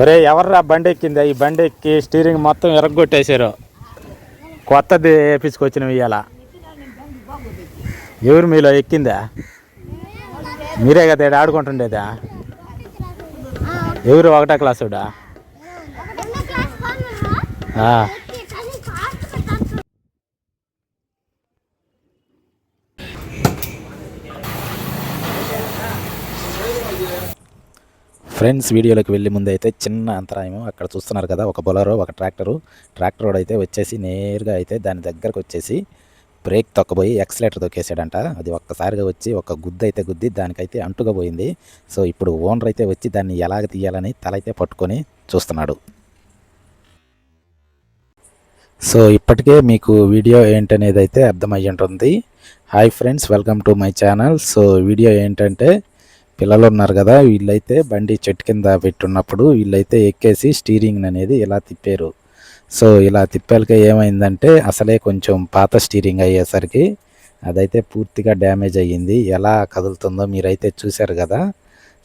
ఒరే ఎవర్రా బండి ఎక్కిందా? ఈ బండి ఎక్కి స్టీరింగ్ మొత్తం ఎరగొట్టేశారు. కొత్తది వేపించుకొచ్చిన ఇవాళ ఎవరు మీలో ఎక్కిందా? మీరే కదా ఇక్కడ ఆడుకుంటుండేదా? ఎవరు ఒకటో క్లాసుడా? ఫ్రెండ్స్ వీడియోలోకి వెళ్ళే ముందు అయితే చిన్న అంతరాయము. అక్కడ చూస్తున్నారు కదా ఒక బొలరో ఒక ట్రాక్టరు. ట్రాక్టర్ అయితే వచ్చేసి నేరుగా అయితే దాని దగ్గరకు వచ్చేసి బ్రేక్ తొక్కబోయి ఎక్సలేటర్ తొక్కేసాడంట అది ఒక్కసారిగా వచ్చి ఒక గుద్దు అయితే గుద్ది దానికైతే అంటుగా పోయింది. సో ఇప్పుడు ఓనర్ అయితే వచ్చి దాన్ని ఎలాగ తీయాలని తల అయితే పట్టుకొని చూస్తున్నాడు. సో ఇప్పటికే మీకు వీడియో ఏంటనేది అయితే అర్థమయ్యి ఉంటుంది hi friends welcome to my channel. So video ఏంటంటే పిల్లలు ఉన్నారు కదా వీళ్ళైతే బండి చెట్టు కింద పెట్టున్నప్పుడు వీళ్ళైతే ఎక్కేసి స్టీరింగ్ అనేది ఇలా తిప్పారు. సో ఇలా తిప్పాలకే ఏమైందంటే అసలే కొంచెం పాత స్టీరింగ్ అయ్యేసరికి అదైతే పూర్తిగా డ్యామేజ్ అయ్యింది. ఎలా కదులుతుందో మీరైతే చూశారు కదా.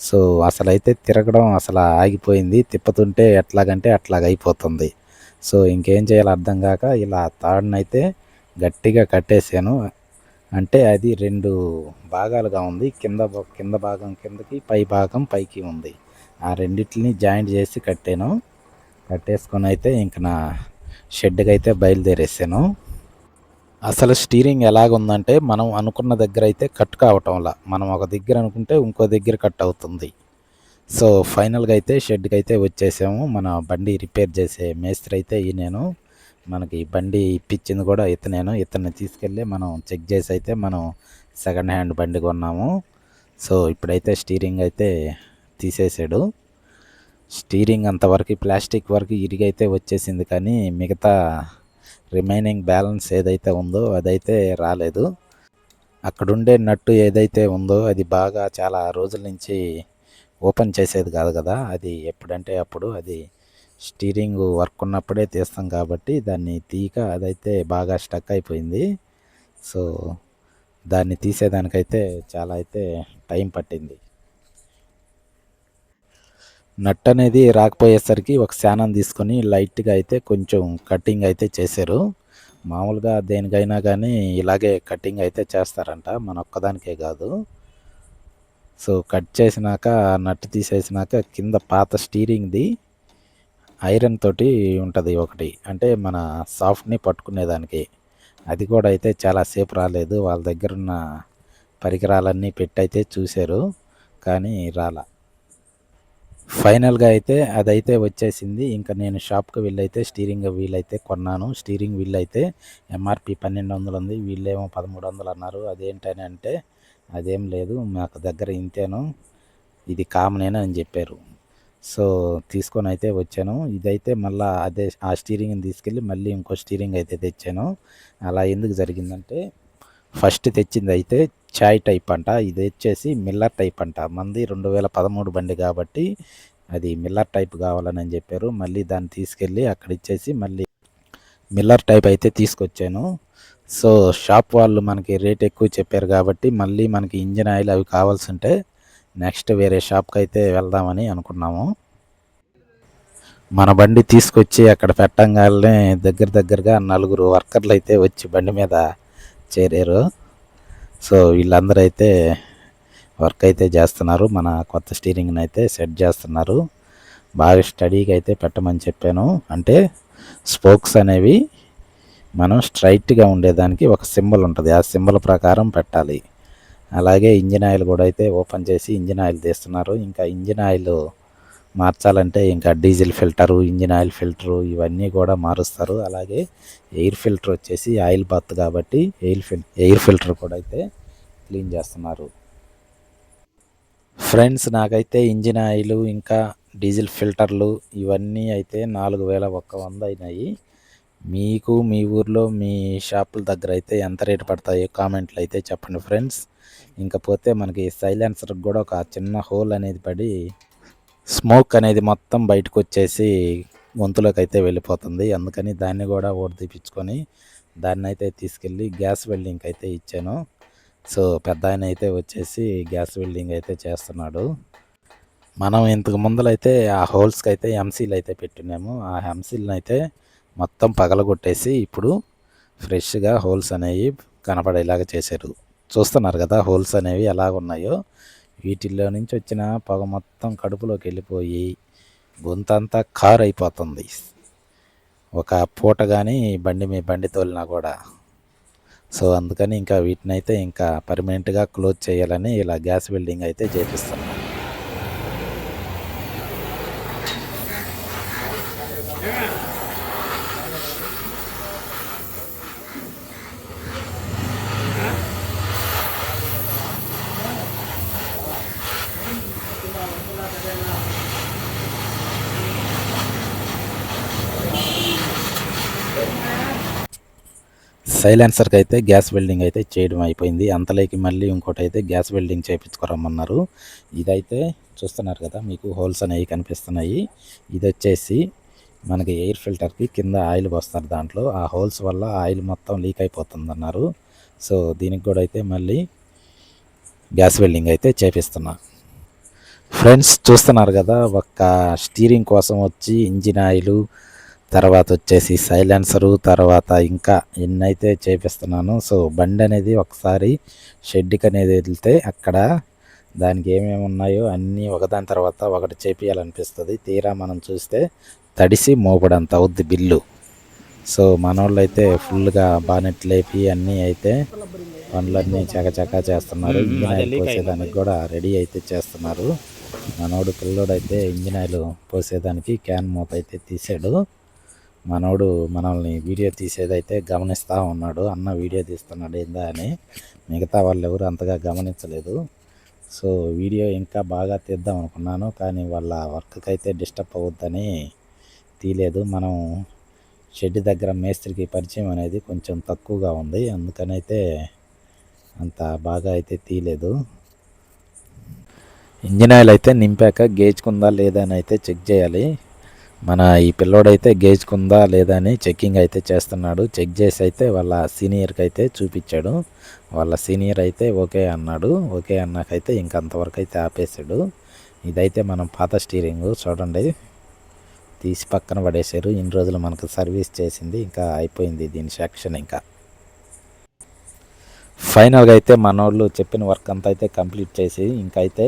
సో అసలైతే తిరగడం అసలు ఆగిపోయింది. తిప్పుతుంటే ఎట్లాగంటే అట్లాగైపోతుంది సో ఇంకేం చేయాలో అర్థం కాక ఇలా తాడునైతే గట్టిగా కట్టేసాను. అంటే అది రెండు భాగాలుగా ఉంది. కింద కింద భాగం కిందకి పై భాగం పైకి ఉంది. ఆ రెండింటిని జాయింట్ చేసి కట్టాను. కట్టేసుకొని అయితే ఇంక నా షెడ్కి అయితే బయలుదేరేసాను. అసలు స్టీరింగ్ ఎలాగుందంటే మనం అనుకున్న దగ్గర అయితే కట్ కావటంలా. మనం ఒక దగ్గర అనుకుంటే ఇంకో దగ్గర కట్ అవుతుంది. సో ఫైనల్గా అయితే షెడ్కి అయితే వచ్చేసాము. మన బండి రిపేర్ చేసే మేస్త్రి అయితే ఈ నేను మనకి బండి ఇప్పించింది కూడా ఇతనేను. ఇతన్ని తీసుకెళ్ళి మనం చెక్ చేసి అయితే మనం సెకండ్ హ్యాండ్ బండి కొన్నాము. సో ఇప్పుడైతే స్టీరింగ్ అయితే తీసేసాడు. స్టీరింగ్ అంతవరకు ప్లాస్టిక్ వరకు ఇరిగైతే వచ్చేసింది కానీ మిగతా రిమైనింగ్ బ్యాలెన్స్ ఏదైతే ఉందో అదైతే రాలేదు. అక్కడుండే నట్టు ఏదైతే ఉందో అది బాగా చాలా రోజుల నుంచి ఓపెన్ చేసేది కాదు కదా. అది ఎప్పుడంటే అప్పుడు అది స్టీరింగ్ వర్క్ ఉన్నప్పుడే తీస్తాం కాబట్టి దాన్ని తీయక అదైతే బాగా స్టక్ అయిపోయింది. సో దాన్ని తీసేదానికైతే చాలా అయితే టైం పట్టింది. నట్ అనేది రాకపోయేసరికి ఒక శానం తీసుకొని లైట్గా అయితే కొంచెం కటింగ్ అయితే చేశారు. మామూలుగా దేనికైనా కానీ ఇలాగే కటింగ్ అయితే చేస్తారంట మన ఒక్కదానికే కాదు. సో కట్ చేసినాక నట్ తీసేసినాక కింద పాత స్టీరింగ్ది ఐరన్ తోటి ఉంటుంది ఒకటి. అంటే మన సాఫ్ట్ని పట్టుకునేదానికి అది కూడా అయితే చాలా సేపు రాలేదు. వాళ్ళ దగ్గర ఉన్న పరికరాలన్నీ పెట్టి అయితే చూశారు. కానీ రాలా. ఫైనల్గా అయితే అదైతే వచ్చేసింది. ఇంకా నేను షాప్కి వెళ్ళైతే స్టీరింగ్ వీల్ అయితే కొన్నాను. స్టీరింగ్ వీల్ అయితే ఎంఆర్పి పన్నెండు వందలు ఉంది. వీళ్ళేమో పదమూడు వందలు అన్నారు. అదేంటని అంటే అదేం లేదు. మాకు దగ్గర ఇంతేను. ఇది కామనేనా అని చెప్పారు. సో తీసుకొని అయితే వచ్చాను. ఇదైతే మళ్ళీ అదే ఆ స్టీరింగ్ని తీసుకెళ్ళి మళ్ళీ ఇంకో స్టీరింగ్ అయితే తెచ్చాను. అలా ఎందుకు జరిగిందంటే ఫస్ట్ తెచ్చింది అయితే చాయ్ టైప్ అంట. ఇది వచ్చేసి మిల్లర్ టైప్ అంట. మంది రెండు వేల పదమూడు బండి కాబట్టి అది మిల్లర్ టైప్ కావాలని అని చెప్పారు. మళ్ళీ దాన్ని తీసుకెళ్ళి అక్కడ ఇచ్చేసి మళ్ళీ మిల్లర్ టైప్ అయితే తీసుకొచ్చాను. సో షాప్ వాళ్ళు మనకి రేట్ ఎక్కువ చెప్పారు కాబట్టి మళ్ళీ మనకి ఇంజిన్ ఆయిల్ అవి కావాల్సి ఉంటే నెక్స్ట్ వేరే షాప్కి అయితే వెళ్దామని అనుకున్నాము. మన బండి తీసుకొచ్చి అక్కడ పెట్టంగానే దగ్గర దగ్గరగా నలుగురు వర్కర్లు అయితే వచ్చి బండి మీద చేరారు. సో వీళ్ళందరూ అయితే వర్క్ అయితే చేస్తున్నారు. మన కొత్త స్టీరింగ్ని అయితే సెట్ చేస్తున్నారు. బాగా స్టడీగా అయితే పెట్టమని చెప్పాను. అంటే స్పోక్స్ అనేవి మనం స్ట్రైట్గా ఉండేదానికి ఒక సింబల్ ఉంటుంది. ఆ సింబల్ ప్రకారం పెట్టాలి. అలాగే ఇంజిన్ ఆయిల్ కూడా అయితే ఓపెన్ చేసి ఇంజిన్ ఆయిల్ తీస్తున్నారు. ఇంకా ఇంజిన్ ఆయిల్ మార్చాలంటే ఇంకా diesel filter engine oil filter ఇవన్నీ కూడా మారుస్తారు. అలాగే ఎయిర్ ఫిల్టర్ వచ్చేసి ఆయిల్ బాత్ కాబట్టి ఎయిర్ ఫిల్ ఎయిర్ ఫిల్టర్ కూడా అయితే క్లీన్ చేస్తున్నారు. ఫ్రెండ్స్ నాకైతే ఇంజిన్ ఆయిల్ ఇంకా డీజిల్ ఫిల్టర్లు ఇవన్నీ అయితే నాలుగు వేల ఒక్క వంద అయినాయి. మీకు మీ ఊర్లో మీ షాపుల దగ్గర అయితే ఎంత రేటు పడతాయో కామెంట్లు అయితే చెప్పండి ఫ్రెండ్స్. ఇంకపోతే మనకి సైలెన్సర్కి కూడా ఒక చిన్న హోల్ అనేది పడి స్మోక్ అనేది మొత్తం బయటకు వచ్చేసి గొంతులోకి అయితే వెళ్ళిపోతుంది. అందుకని దాన్ని కూడా ఓడి తీపించుకొని దాన్ని అయితే తీసుకెళ్ళి గ్యాస్ వెల్డింగ్కి అయితే ఇచ్చాను. సో పెద్ద ఆయన అయితే వచ్చేసి గ్యాస్ వెల్డింగ్ అయితే చేస్తున్నాడు. మనం ఇంతకు ముందలైతే ఆ హోల్స్కి అయితే ఎంసీలు అయితే పెట్టినాము ఆ ఎంసీలను అయితే మొత్తం పగలగొట్టేసి ఇప్పుడు ఫ్రెష్గా హోల్స్ అనేవి కనపడేలాగా చేశారు. చూస్తున్నారు కదా హోల్స్ అనేవి ఎలాగ ఉన్నాయో వీటిల్లో నుంచి వచ్చిన పొగ మొత్తం కడుపులోకి వెళ్ళిపోయి గొంతంతా కారు అయిపోతుంది ఒక పూట కానీ బండి మీ బండి తోలినా కూడా. సో అందుకని ఇంకా వీటిని అయితే ఇంకా పర్మనెంట్గా క్లోజ్ చేయాలని ఇలా గ్యాస్ బిల్డింగ్ అయితే చేపిస్తాం సైలెన్సర్కి అయితే గ్యాస్ వెల్డింగ్ అయితే చేయడం అయిపోయింది. అంతలోకి మళ్ళీ ఇంకోటి అయితే గ్యాస్ వెల్డింగ్ చేయించుకోరమ్మన్నారు ఇదైతే చూస్తున్నారు కదా మీకు హోల్స్ అనేవి కనిపిస్తున్నాయి. ఇది వచ్చేసి మనకి ఎయిర్ ఫిల్టర్కి కింద ఆయిల్ పోస్తారు దాంట్లో. ఆ హోల్స్ వల్ల ఆయిల్ మొత్తం లీక్ అయిపోతుంది అన్నారు సో దీనికి కూడా అయితే మళ్ళీ గ్యాస్ వెల్డింగ్ అయితే చేపిస్తున్నా. ఫ్రెండ్స్ చూస్తున్నారు కదా ఒక్క స్టీరింగ్ కోసం వచ్చి ఇంజిన్ ఆయిల్ తర్వాత వచ్చేసి సైలెన్సరు తర్వాత ఇంకా ఎన్నైతే చేపిస్తున్నాను సో బండి అనేది ఒకసారి షెడ్కి అనేది వెళ్తే అక్కడ దానికి ఏమేమి ఉన్నాయో అన్నీ ఒకదాని తర్వాత ఒకటి చేపియాలనిపిస్తుంది. తీరా మనం చూస్తే తడిసి మోపడంత అవుద్ది బిల్లు. సో మనోళ్ళు అయితే ఫుల్గా బానెట్ లేపి అన్నీ అయితే పనులన్నీ చకచకా చేస్తున్నారు. ఇంజిన్ ఆయిల్ పోసేదానికి కూడా రెడీ అయితే చేస్తున్నారు. మనోడు పిల్లోడు అయితే ఇంజిన్ ఆయిల్ పోసేదానికి క్యాన్ మూత అయితే తీసాడు. మనోడు మనల్ని వీడియో తీసేదైతే గమనిస్తూ ఉన్నాడు అన్న వీడియో తీస్తున్నాడు ఏందా అని. మిగతా వాళ్ళు ఎవరు అంతగా గమనించలేదు. సో వీడియో ఇంకా బాగా తీద్దాం అనుకున్నాను కానీ వాళ్ళ వర్క్కి అయితే డిస్టర్బ్ అవ్వద్దని తీయలేదు మనం షెడ్ దగ్గర మేస్త్రికి పరిచయం అనేది కొంచెం తక్కువగా ఉంది అందుకనైతే అంత బాగా అయితే తీయలేదు ఇంజిన్ ఆయిల్ అయితే నింపాక గేచుకుందా లేదా అని అయితే చెక్ చేయాలి. మన ఈ పిల్లోడైతే గేజ్కుందా లేదా అని చెక్కింగ్ అయితే చేస్తున్నాడు. చెక్ చేసి అయితే వాళ్ళ సీనియర్కి అయితే చూపించాడు. వాళ్ళ సీనియర్ అయితే ఓకే అన్నాడు. ఓకే అన్నాకైతే ఇంకంతవరకు అయితే ఆపేసాడు ఇదైతే మనం పాత స్టీరింగ్ చూడండి. తీసి పక్కన పడేశారు. ఇన్ని రోజులు మనకు సర్వీస్ చేసింది. ఇంకా అయిపోయింది దీని సెక్షన్ ఇంకా. ఫైనల్గా అయితే మన వాళ్ళు చెప్పిన వర్క్ అంతా అయితే కంప్లీట్ చేసి ఇంకైతే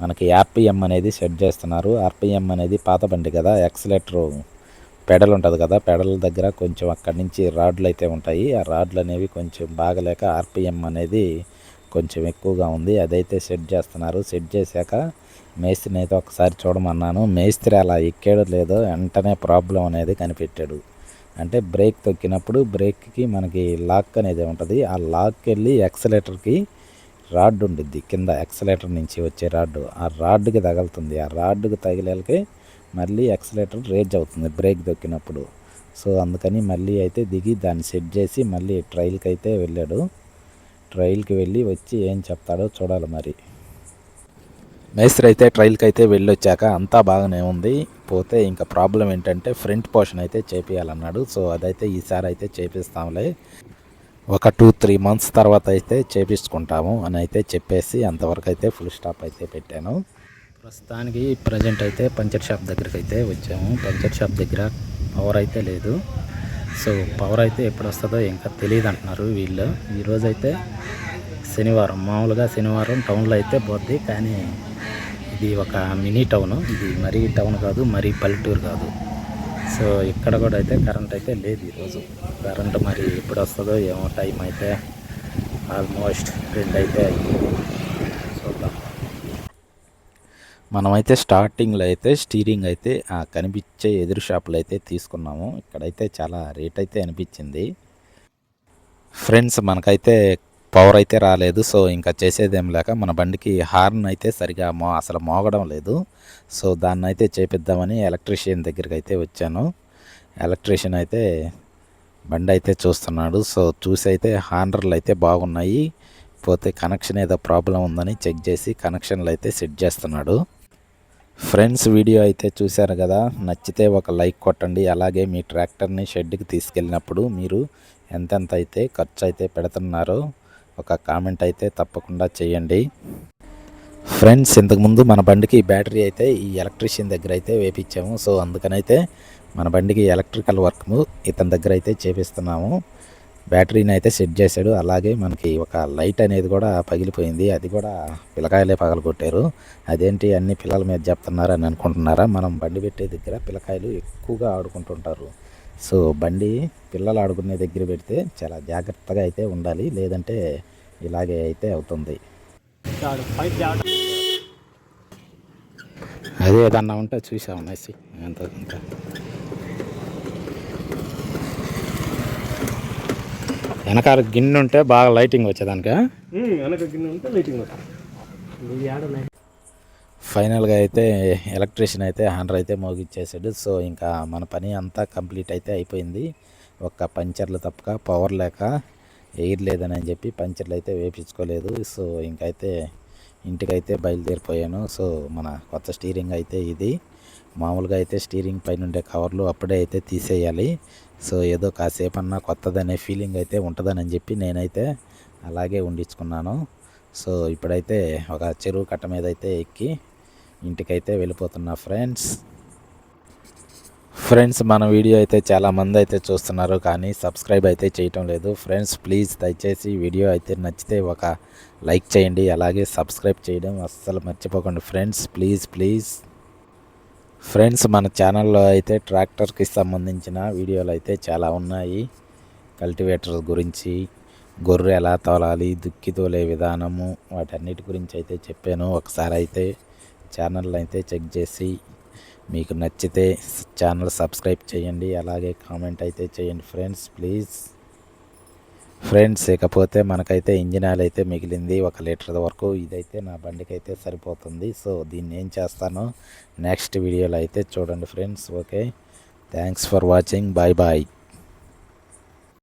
మనకి ఆర్పిఎం అనేది సెట్ చేస్తున్నారు. ఆర్పిఎం అనేది పాత బండి కదా ఎక్సలేటర్ పెడల్ ఉంటుంది కదా పెడల దగ్గర కొంచెం అక్కడి నుంచి రాడ్లు అయితే ఉంటాయి. ఆ రాడ్లు అనేవి కొంచెం బాగలేక ఆర్పిఎం అనేది కొంచెం ఎక్కువగా ఉంది. అదైతే సెట్ చేస్తున్నారు. సెట్ చేశాక మేస్త్రిని అయితే ఒకసారి చూడమన్నాను. మేస్త్రి అలా ఎక్కాడు లేదో వెంటనే ప్రాబ్లం అనేది కనిపెట్టాడు. అంటే బ్రేక్ తొక్కినప్పుడు బ్రేక్కి మనకి లాక్ అనేది ఉంటుంది. ఆ లాక్ వెళ్ళి ఎక్సలేటర్కి రాడ్ ఉండిద్ది. కింద ఎక్సలేటర్ నుంచి వచ్చే రాడ్. ఆ రాడ్కి తగులుతుంది. ఆ రాడ్కి తగిలేకి మళ్ళీ ఎక్సలేటర్ రేజ్ అవుతుంది బ్రేక్ దొక్కినప్పుడు. సో అందుకని మళ్ళీ అయితే దిగి దాన్ని సెట్ చేసి మళ్ళీ ట్రైల్కి అయితే వెళ్ళాడు. ట్రైల్కి వెళ్ళి వచ్చి ఏం చెప్తాడో చూడాలి మరి. మేస్త్రి అయితే ట్రైల్కి అయితే వెళ్ళొచ్చాక అంతా బాగానే ఉంది. పోతే ఇంకా ప్రాబ్లం ఏంటంటే ఫ్రంట్ పోర్షన్ అయితే చేపియాలన్నాడు. సో అదైతే ఈసారి అయితే చేపిస్తాంలే. ఒక టూ త్రీ మంత్స్ తర్వాత అయితే చేపించుకుంటాము అని అయితే చెప్పేసి అంతవరకు అయితే ఫుల్ స్టాప్ అయితే పెట్టాను. ప్రస్తుతానికి ప్రజెంట్ అయితే పంచర్ షాప్ దగ్గరికి అయితే వచ్చాము. పంచర్ షాప్ దగ్గర పవర్ అయితే లేదు. సో పవర్ అయితే ఎప్పుడు వస్తుందో ఇంకా తెలియదు అంటున్నారు వీళ్ళు ఈరోజు అయితే శనివారం మామూలుగా శనివారం టౌన్లో అయితే పోద్ది కానీ ఇది ఒక మినీ టౌన్ ఇది మరీ టౌన్ కాదు మరీ పల్లెటూరు కాదు. సో ఇక్కడ కూడా అయితే కరెంట్ అయితే లేదు ఈరోజు. కరెంట్ మరి ఎప్పుడు వస్తుందో ఏమో టైం అయితే ఆల్మోస్ట్ రెండు అయితే చూద్దాం. మనమైతే స్టార్టింగ్లో అయితే స్టీరింగ్ అయితే కనిపించే ఎదురు షాపులు అయితే తీసుకున్నాము. ఇక్కడైతే చాలా రేట్ అయితే అనిపించింది. ఫ్రెండ్స్ మనకైతే పవర్ అయితే రాలేదు. సో ఇంకా చేసేదేం లేక మన బండికి హార్న్ అయితే సరిగా మో అసలు మోగడం లేదు. సో దాన్ని అయితే చేపిద్దామని ఎలక్ట్రీషియన్ దగ్గరికి అయితే వచ్చాను. ఎలక్ట్రీషియన్ అయితే బండి అయితే చూస్తున్నాడు. సో చూసి అయితే హార్నర్లు అయితే బాగున్నాయి. పోతే కనెక్షన్ ఏదో ప్రాబ్లం ఉందని చెక్ చేసి కనెక్షన్లు అయితే సెట్ చేస్తున్నాడు. ఫ్రెండ్స్ వీడియో అయితే చూశారు కదా? నచ్చితే ఒక లైక్ కొట్టండి. అలాగే మీ ట్రాక్టర్ని షెడ్కి తీసుకెళ్ళినప్పుడు మీరు ఎంతెంత అయితే ఖర్చు అయితే పెడుతున్నారో ఒక కామెంట్ అయితే తప్పకుండా చేయండి. ఫ్రెండ్స్ ఇంతకుముందు మన బండికి బ్యాటరీ అయితే ఈ ఎలక్ట్రీషియన్ దగ్గర అయితే వేపించాము సో అందుకనైతే మన బండికి ఎలక్ట్రికల్ వర్క్ ఇతని దగ్గర అయితే చేపిస్తున్నాము. బ్యాటరీని అయితే సెట్ చేశాడు. అలాగే మనకి ఒక లైట్ అనేది కూడా పగిలిపోయింది. అది కూడా పిల్లకాయలే పగలగొట్టారు. అదేంటి? అన్ని పిల్లల మీద చెప్తున్నారు అని అనుకుంటున్నారా? మనం బండి పెట్టే దగ్గర పిల్లకాయలు ఎక్కువగా ఆడుకుంటుంటారు. సో బండి పిల్లలు ఆడుకునే దగ్గర పెడితే చాలా జాగ్రత్తగా అయితే ఉండాలి లేదంటే ఇలాగే అయితే అవుతుంది. అదే ఏదన్నా ఉంటే చూసాం మెస్సి. ఎంత వెనకాల గిన్నె ఉంటే బాగా లైటింగ్ వచ్చేదానిక? వెనక గిన్నె ఉంటే లైటింగ్ వస్తుంది. ఫైనల్గా అయితే ఎలక్ట్రీషియన్ అయితే హ్యాండర్ అయితే మోగిచ్చేసాడు. సో ఇంకా మన పని అంతా కంప్లీట్ అయితే అయిపోయింది. ఒక్క పంచర్లు తప్పక పవర్ లేక ఎయిర్ లేదని అని చెప్పి పంచర్లు అయితే వేపించుకోలేదు. సో ఇంకైతే ఇంటికైతే బయలుదేరిపోయాను. సో మన కొత్త స్టీరింగ్ అయితే ఇది. మామూలుగా అయితే స్టీరింగ్ పైన ఉండే కవర్లు అప్పుడే అయితే తీసేయాలి. సో ఏదో కాసేపు అన్నా కొత్తదనే ఫీలింగ్ అయితే ఉంటుందని చెప్పి నేనైతే అలాగే ఉండించుకున్నాను సో ఇప్పుడైతే ఒక చెరువు కట్ట మీద అయితే ఎక్కి ఇంటికైతే వెళ్ళిపోతున్నా ఫ్రెండ్స్. ఫ్రెండ్స్ మన వీడియో అయితే చాలా మంది అయితే చూస్తున్నారు కానీ సబ్స్క్రైబ్ అయితే చేయటం లేదు. ఫ్రెండ్స్ ప్లీజ్ దయచేసి వీడియో అయితే నచ్చితే ఒక లైక్ చేయండి అలాగే సబ్స్క్రైబ్ చేయడం అస్సలు మర్చిపోకండి. Friends please please. ఫ్రెండ్స్ మన ఛానల్లో అయితే ట్రాక్టర్కి సంబంధించిన వీడియోలు అయితే చాలా ఉన్నాయి. కల్టివేటర్ గురించి గొర్రె ఎలా తోలాలి దుక్కి తోలే విధానము వాటన్నిటి గురించి అయితే చెప్పాను. ఒకసారి అయితే ఛానల్ అయితే చెక్ చేసి మీకు నచ్చితే ఛానల్ సబ్స్క్రైబ్ చేయండి. అలాగే కామెంట్ అయితే చేయండి ఫ్రెండ్స్ ప్లీజ్. ఫ్రెండ్స్ ఇకపోతే మనకైతే ఇంజిన్ ఆయిల్ అయితే మిగిలింది ఒక లీటర్ వరకు. ఇదైతే నా బండికి అయితే సరిపోతుంది. సో దీన్ని ఏం చేస్తానో? నెక్స్ట్ వీడియోలో అయితే చూడండి friends okay? Thanks for watching. Bye bye.